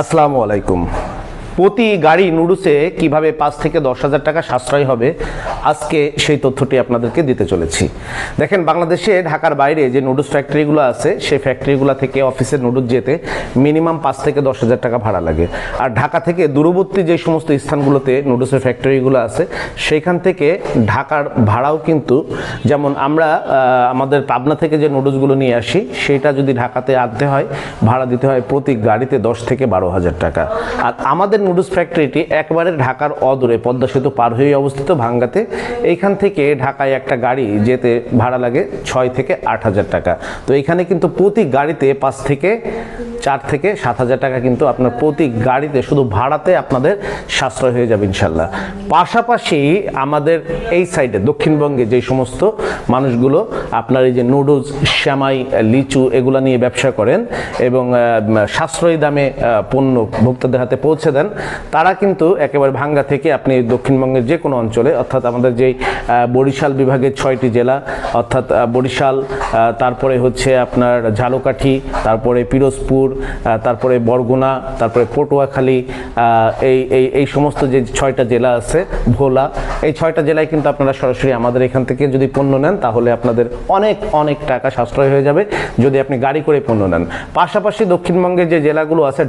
আসসালামু আলাইকুম। প্রতি গাড়ি নুডুসে কীভাবে পাঁচ থেকে দশ হাজার টাকা সাশ্রয় হবে, আজকে সেই তথ্যটি আপনাদেরকে দিতে চলেছি। দেখেন, বাংলাদেশে ঢাকার বাইরে যে নুডলস ফ্যাক্টরিগুলো আছে, সেই ফ্যাক্টরিগুলো থেকে অফিসে নুডলস যেতে মিনিমাম পাঁচ থেকে দশ হাজার টাকা ভাড়া লাগে। আর ঢাকা থেকে দূরবর্তী যে সমস্ত স্থানগুলোতে নুডলসের ফ্যাক্টরিগুলো আছে, সেইখান থেকে ঢাকার ভাড়াও কিন্তু, যেমন আমরা আমাদের পাবনা থেকে যে নুডলসগুলো নিয়ে আসি সেটা যদি ঢাকাতে আনতে হয়, ভাড়া দিতে হয় প্রতি গাড়িতে দশ থেকে বারো হাজার টাকা। আর আমাদের নুডলস ফ্যাক্টরিটি একবারে ঢাকার অদূরে পদ্মা সেতু পার হয়ে অবস্থিত ভাঙ্গাতে। এইখান থেকে ঢাকায় একটা গাড়ি যেতে ভাড়া লাগে ছয় থেকে আট হাজার টাকা। তো এখানে কিন্তু প্রতি গাড়িতে পাঁচ থেকে চার থেকে সাত হাজার টাকা কিন্তু আপনার প্রতি গাড়িতে, শুধু ভাড়াতে আপনাদের সাশ্রয় হয়ে যাবে ইনশাল্লাহ। পাশাপাশি আমাদের এই সাইডে, দক্ষিণবঙ্গে যে সমস্ত মানুষগুলো আপনার এই যে নুডলস, শ্যামাই, লিচু এগুলা নিয়ে ব্যবসা করেন এবং সাশ্রয়ী দামে পণ্য ভোক্তাদের হাতে পৌঁছে দেন, তারা কিন্তু একেবারে ভাঙ্গা থেকে আপনি দক্ষিণবঙ্গের যে কোনো অঞ্চলে, অর্থাৎ আমাদের যেই বরিশাল বিভাগের ছয়টি জেলা, অর্থাৎ বরিশাল তারপরে হচ্ছে আপনার ঝালকাঠি, তারপরে পিরোজপুর তারপরে বরগুনা, তারপরে পটুয়াখালী এই এই এই সমস্ত যে ছয়টা জেলা আছে, ভোলা, এই ছয়টা জেলায় কিন্তু আপনারা সরাসরি আমাদের এখান থেকে যদি পণ্য নেন, তাহলে আপনাদের অনেক অনেক টাকা সাশ্রয় হয়ে যাবে যদি আপনি গাড়ি করে পণ্য নেন। পাশাপাশি দক্ষিণবঙ্গের যে জেলাগুলো আছে